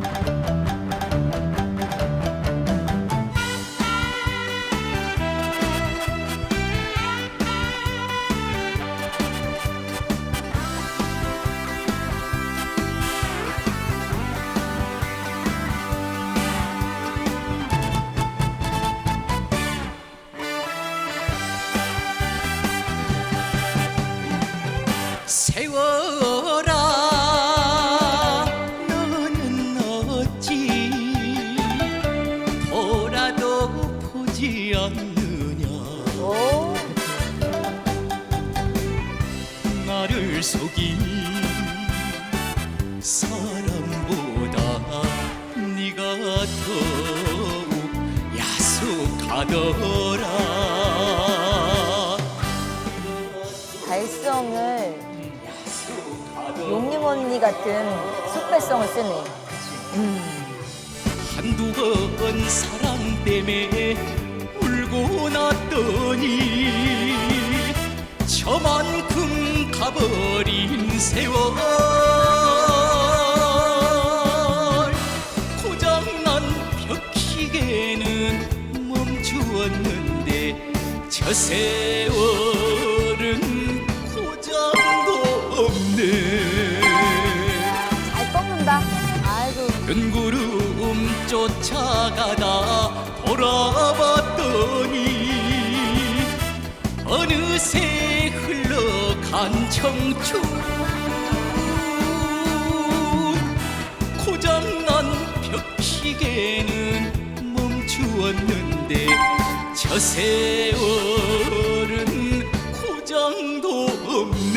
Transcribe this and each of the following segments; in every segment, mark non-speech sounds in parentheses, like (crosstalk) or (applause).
세월 보지 않느냐. 오, 나를 속인 사람보다 네가 더욱 야속하더라. 발성을 용림 언니 같은 숙배성을 쓰네. 한두 번 사랑 때문에 울고 났더니 저만큼 가버린 세월. 고장난 벽시계는 멈추었는데 저 세월은 고장도 없네. 잘 꺾는다. 아이고, 큰 구름 쫓아가다 흘러간 청춘. 고장난 벽시계는 멈추었는데 저 세월은 고장도 없네.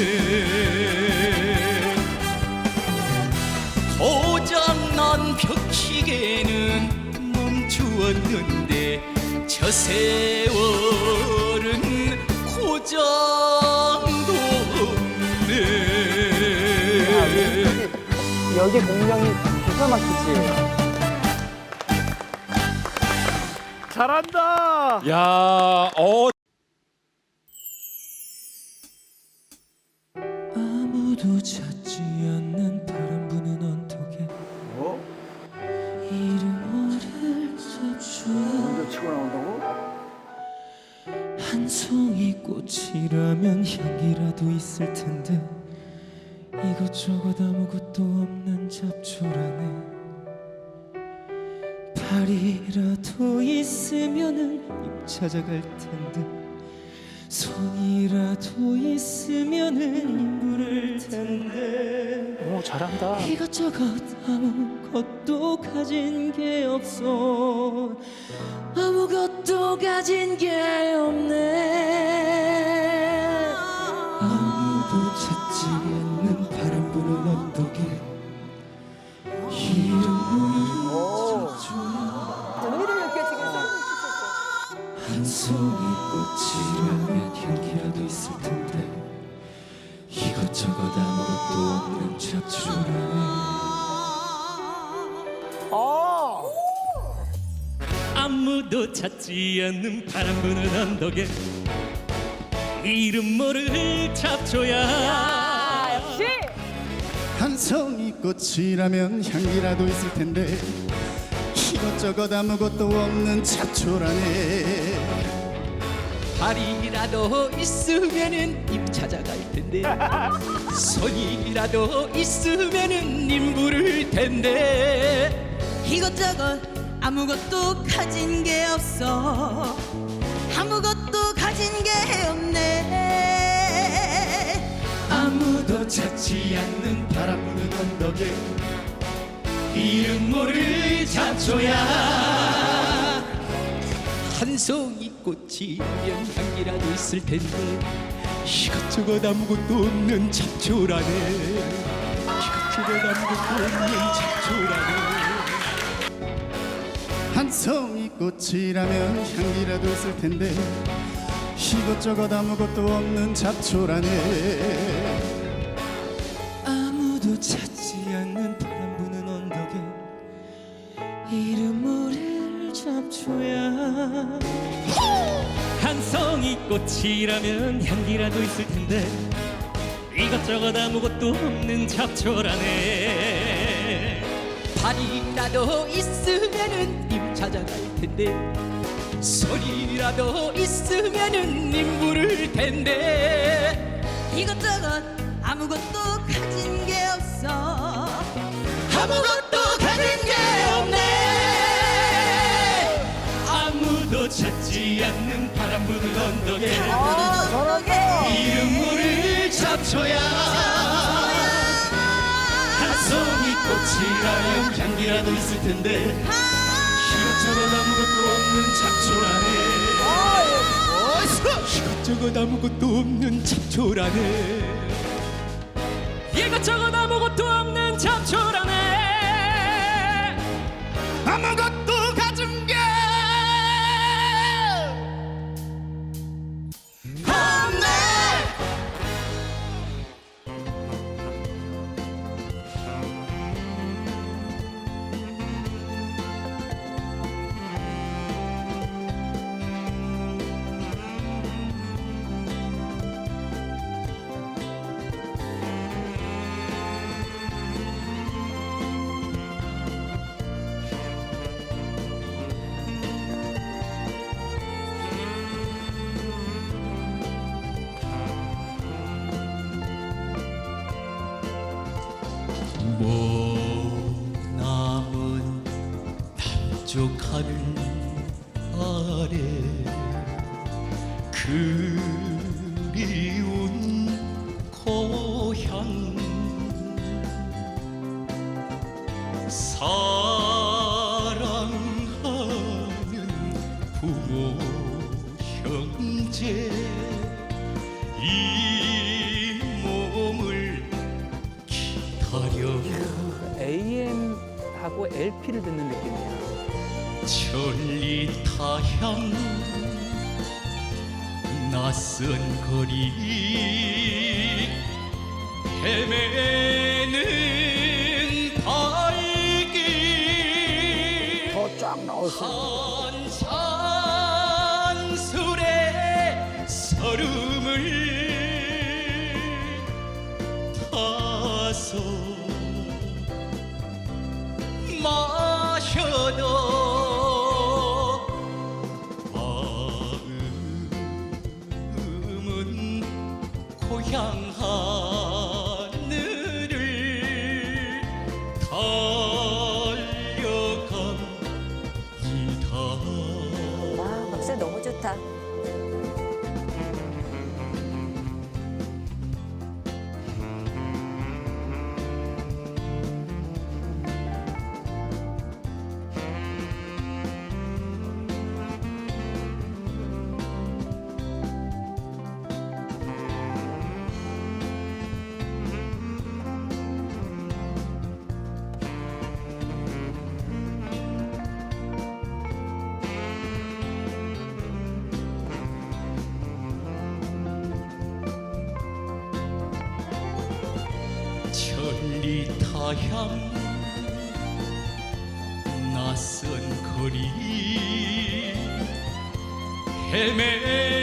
고장난 벽시계는 멈추었는데 저 세월은 없네 여기 공명이 기가 막히지. 잘한다. 야, 어, 꽃이라면 향기라도 있을 텐데 이것저것 아무것도 없는 잡초라네. 발이라도 있으면은 입 찾아갈 텐데 손이라도 있으면은 물을 텐데 오 잘한다. 이것저것 아무것도 가진 게 없어. 아무것도 가진 게 없네 찾지 않는 바람 부는 언덕에 이름을 오. 느껴지겠어. 한 송이 꽃이라면 향기라도 있을 텐데 이것저것 아무것도 없는 잡초라네 아. 아무도 찾지 않는 바람 부는 언덕에 이름 모를 잡초야. 아, 역시. 한 송이 꽃이라면 향기라도 있을 텐데 이것저것 아무것도 없는 잡초라네. 발이라도 있으면은 입 찾아갈 텐데 (laughs) 손이라도 있으면은 님 부를 텐데 이것저것 아무것도 가진 게 없어. 아무것도 가진 게 없네 찾지 않는 바람 부는 언덕에 이름 모를 잡초야. 한 송이 꽃이 면 향기라도 있을 텐데 이것저것 아무것도 없는 잡초라네. 이것저것 아무것도 없는 잡초라네. 한 송이 꽃이라면 향기라도 있을 텐데 이것저것 아무것도 없는 잡초라네 아무도 찾지 않는 바람 부는 언덕에 이름 모를 잡초야. 한 송이 꽃이라면 향기라도 있을 텐데 이것저것 아무것도 없는 잡초라네. 발이라도 있으면은 님 찾아갈 텐데 소리라도 있으면은 님 부를 텐데. 이것저것 아무것도 가진 게 없어. 아무것도 가진 게 없네. 아무도 찾지 않는 바람 부는 언덕에. 아, 저렇게. 이름 모를 잡초야. 한 송이 꽃이라면 향기라도 있을 텐데. 이것저것 아무것도 없는 잡초라네. 이것저것 아무것도 없는 잡초라네 이것저것 아무것도 없는 잡초라네 아무것도 쪽 하늘 아래 그리운 고향 사랑하는 부모 형제 이 몸을 기다려 AM하고 LP를 듣는 느낌이야. 천리타향 낯선 거리. 헤매는 발길. 더쫙 나올 수 천리타향 낯선 거리 헤매